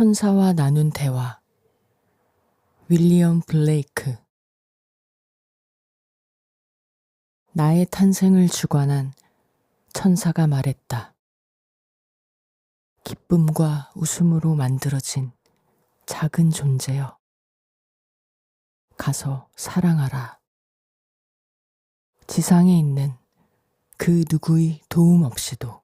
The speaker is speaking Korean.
천사와 나눈 대화 윌리엄 블레이크 나의 탄생을 주관한 천사가 말했다. 기쁨과 웃음으로 만들어진 작은 존재여. 가서 사랑하라. 지상에 있는 그 누구의 도움 없이도